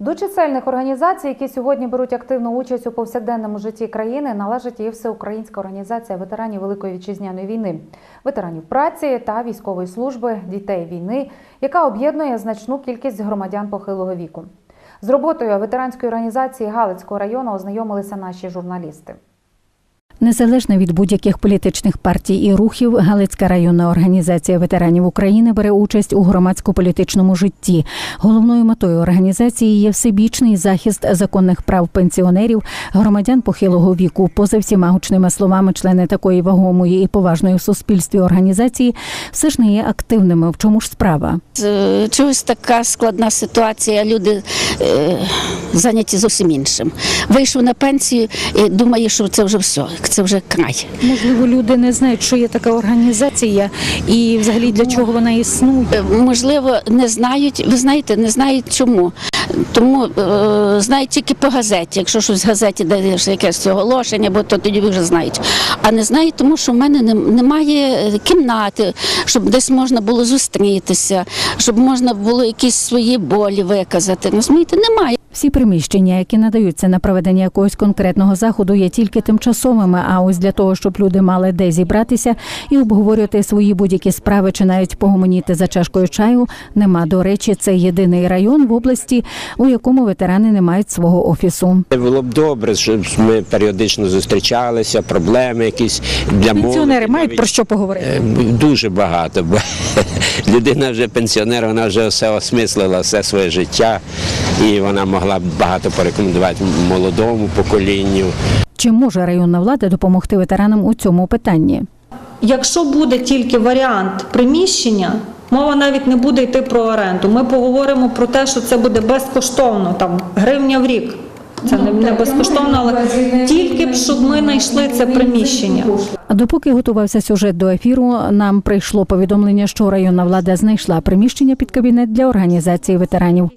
До чисельних організацій, які сьогодні беруть активну участь у повсякденному житті країни, належить і Всеукраїнська організація ветеранів Великої вітчизняної війни, ветеранів праці та військової служби, дітей війни, яка об'єднує значну кількість громадян похилого віку. З роботою ветеранської організації Галицького району ознайомилися наші журналісти. Незалежно від будь-яких політичних партій і рухів, Галицька районна організація ветеранів України бере участь у громадсько-політичному житті. Головною метою організації є всебічний захист законних прав пенсіонерів, громадян похилого віку. Поза всіма гучними словами, члени такої вагомої і поважної в суспільстві організації все ж не є активними. В чому ж справа? Чогось така складна ситуація. Люди е, зайняті зовсім іншим. Вийшов на пенсію і думає, що це вже все, це вже край. Можливо, люди не знають, що є така організація, і взагалі для чого вона існує. Е, Можливо, не знають. Ви знаєте, не знають чому. Тому е, знають тільки по газеті. Якщо щось в газеті даєш якесь оголошення, бо то тоді вже знають. А не знають, тому що в мене немає кімнати, щоб десь можна було зустрітися, щоб можна було якісь свої болі виказати. Розумієте, немає. Всі приміщення, які надаються на проведення якогось конкретного заходу, є тільки тимчасовими. А ось для того, щоб люди мали де зібратися і обговорювати свої будь-які справи чи навіть погомоніти за чашкою чаю, нема. До речі, це єдиний район в області, у якому ветерани не мають свого офісу. Було б добре, щоб ми періодично зустрічалися, проблеми якісь для Пенсіонери мають про що поговорити. Е, Дуже багато, людина вже пенсіонер, вона вже все осмислила, все своє життя, і вона могла б багато порекомендувати молодому поколінню. Чи може районна влада допомогти ветеранам у цьому питанні? Якщо буде тільки варіант приміщення, мова навіть не буде йти про оренду. Ми поговоримо про те, що це буде безкоштовно, там гривня в рік. Це не, не безкоштовно, але тільки б щоб ми знайшли це приміщення. А допоки готувався сюжет до ефіру, нам прийшло повідомлення, що районна влада знайшла приміщення під кабінет для організації ветеранів.